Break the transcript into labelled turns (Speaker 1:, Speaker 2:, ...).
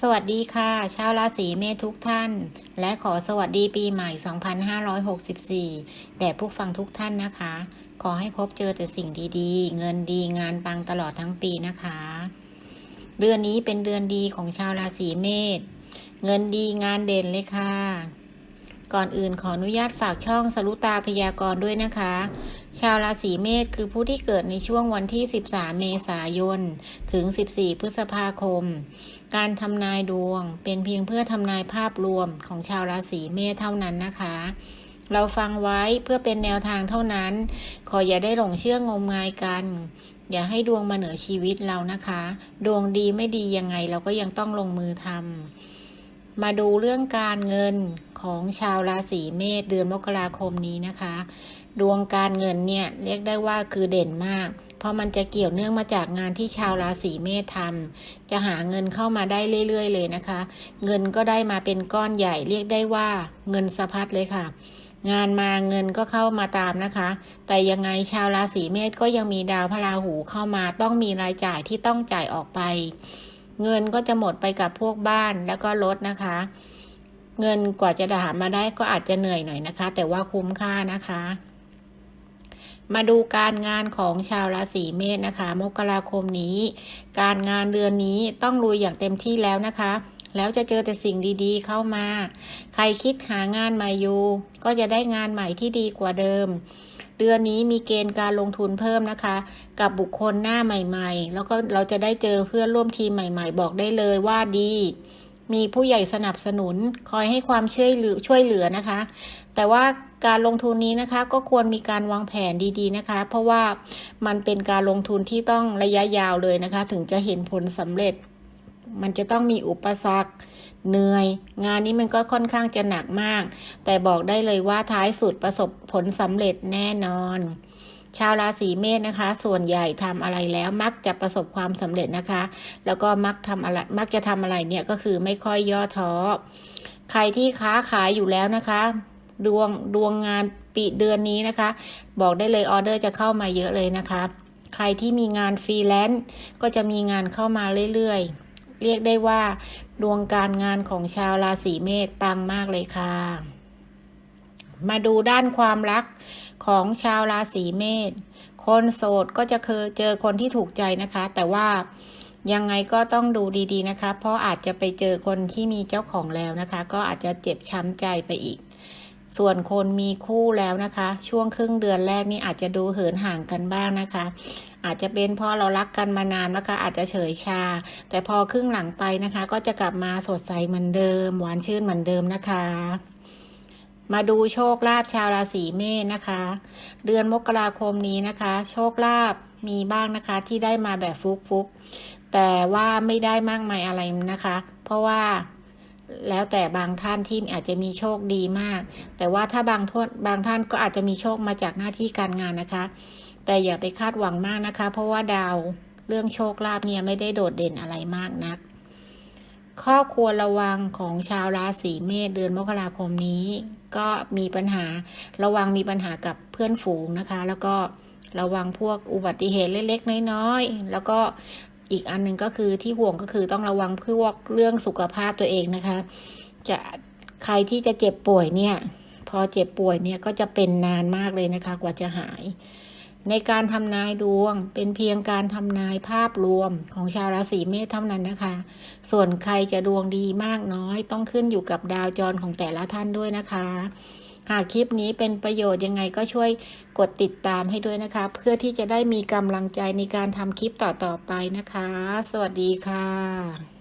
Speaker 1: สวัสดีค่ะ ชาวราศีเมษทุกท่าน และขอสวัสดีปีใหม่ 2564 แด่ผู้ฟังทุกท่านนะคะ ขอให้พบเจอแต่สิ่งดีๆ เงินดีงานปังตลอดทั้งปีนะคะ เดือนนี้เป็นเดือนดีของชาวราศีเมษเงินดีงานเด่นเลยค่ะ ก่อนอื่นขออนุญาตฝากช่องสรุตาพยากรณ์ด้วยนะคะ ชาวราศีเมษคือผู้ที่เกิดในช่วงวันที่ 13 เมษายน ถึง 14 พฤษภาคม การทำนายดวงเป็นเพียงเพื่อทำนายภาพรวมของชาวราศีเมษเท่านั้นนะคะ เราฟังไว้เพื่อเป็นแนวทางเท่านั้น ขออย่าได้หลงเชื่องมงายกัน อย่าให้ดวงมาเหนือชีวิตเรานะคะ ดวงดีไม่ดียังไงเราก็ยังต้องลงมือทำ มาดูเรื่องการเงินของชาวราศีเมษเดือนมกราคมนี้นะคะ ดวงการเงินเนี่ยเรียกได้ว่าคือเด่นมาก เพราะมันจะเกี่ยวเนื่องมาจากงานที่ชาวราศีเมษทำจะหาเงินเข้ามาได้เรื่อย ๆ เลยนะคะ เงินก็ได้มาเป็นก้อนใหญ่เรียกได้ว่าเงินสะพัดเลยค่ะงานมาเงินก็เข้ามาตามนะคะ แต่ยังไงชาวราศีเมษก็ยังมีดาวพระราหูเข้ามาต้องมีรายจ่ายที่ต้องจ่ายออกไป เงินก็จะหมดไปกับพวกบ้านแล้วก็รถนะคะ เงินกว่าจะหามาได้ก็อาจจะเหนื่อยหน่อยนะคะ แต่ว่าคุ้มค่านะคะ มาดูการงานของชาวราศีเมษนะคะ มกราคมนี้ การงานเดือนนี้ต้องลุยอย่างเต็มที่แล้วนะคะแล้วจะเจอแต่สิ่งดีๆเข้ามา ใครคิดหางานใหม่อยู่ ก็จะได้งานใหม่ที่ดีกว่าเดิม เดือนนี้มีเกณฑ์การลงทุนเพิ่มนะคะ กับบุคคลหน้าใหม่ๆ แล้วก็เราจะได้เจอเพื่อนร่วมทีมใหม่ๆ บอกได้เลยว่าดี มีผู้ใหญ่สนับสนุนคอยให้ความช่วยเหลือช่วยเหลือนะคะ แต่ว่าการลงทุนนี้นะคะ ก็ควรมีการวางแผนดีๆนะคะ เพราะว่ามันเป็นการลงทุนที่ต้องระยะยาวเลยนะคะ ถึงจะเห็นผลสำเร็จ มันจะต้องมีอุปสรรค เหนื่อย งานนี้มันก็ค่อนข้างจะหนักมาก แต่บอกได้เลยว่าท้ายสุดประสบผลสำเร็จแน่นอน ชาวราศีเมษนะคะ ส่วนใหญ่ทำอะไรแล้วมักจะประสบความสำเร็จนะคะ แล้วก็มักทำอะไรมักจะทำอะไรเนี่ยก็คือไม่ค่อยย่อท้อใครที่ค้าขายอยู่แล้วนะคะ ดวงดวงงานปีเดือนนี้นะคะ บอกได้เลยออเดอร์จะเข้ามาเยอะเลยนะคะ ใครที่มีงานฟรีแลนซ์ก็จะมีงานเข้ามาเรื่อยๆ เรียกได้ว่า ดวงการงานของชาวราศีเมษปังมากเลยค่ะ มาดูด้านความรักของชาวราศีเมษคนโสดก็จะเคยเจอคนที่ถูกใจนะคะ แต่ว่ายังไงก็ต้องดูดีๆนะคะ เพราะอาจจะไปเจอคนที่มีเจ้าของแล้วนะคะ ก็อาจจะเจ็บช้ำใจไปอีก ส่วนคนมีคู่แล้วนะคะ ช่วงครึ่งเดือนแรกนี่อาจจะดูเหินห่างกันบ้างนะคะ อาจจะเป็นเพราะเรารักกันมานานนะคะอาจจะเฉยชา แต่พอครึ่งหลังไปนะคะ ก็จะกลับมาสดใสเหมือนเดิม หวานชื่นเหมือนเดิมนะคะ มาดูโชคลาภชาวราศีเมษนะคะ เดือนมกราคมนี้นะคะ โชคลาภมีบ้างนะคะที่ได้มาแบบฟุกๆแต่ว่าไม่ได้มากมายอะไรนะคะ เพราะว่าแล้วแต่บางท่านที่อาจจะมีโชคดีมาก แต่ว่าถ้าบางท่านบางท่านก็อาจจะมีโชคมาจากหน้าที่การงานนะคะ แต่อย่าไปคาดหวังมากนะคะ เพราะว่าดาวเรื่องโชคลาภเนี่ยไม่ได้โดดเด่นอะไรมากนัก ข้อควรระวังของชาวราศีเมษเดือนมกราคมนี้ ก็มีปัญหาระวังมีปัญหากับเพื่อนฝูงนะคะ แล้วก็ระวังพวกอุบัติเหตุเล็กๆน้อยๆแล้วก็อีกอันหนึ่งก็คือที่ห่วงก็คือต้องระวังพวกเรื่องสุขภาพตัวเองนะคะ จะใครที่จะเจ็บป่วยเนี่ย พอเจ็บป่วยเนี่ยก็จะเป็นนานมากเลยนะคะ กว่าจะหาย ในการทำนายดวงเป็นเพียงการทำนายภาพรวมของชาวราศีเมษเท่านั้นนะคะ ส่วนใครจะดวงดีมากน้อยต้องขึ้นอยู่กับดาวจรของแต่ละท่านด้วยนะคะ หากคลิปนี้เป็นประโยชน์ยังไงก็ช่วยกดติดตามให้ด้วยนะคะ เพื่อที่จะได้มีกำลังใจในการทำคลิปต่อๆไปนะคะ สวัสดีค่ะ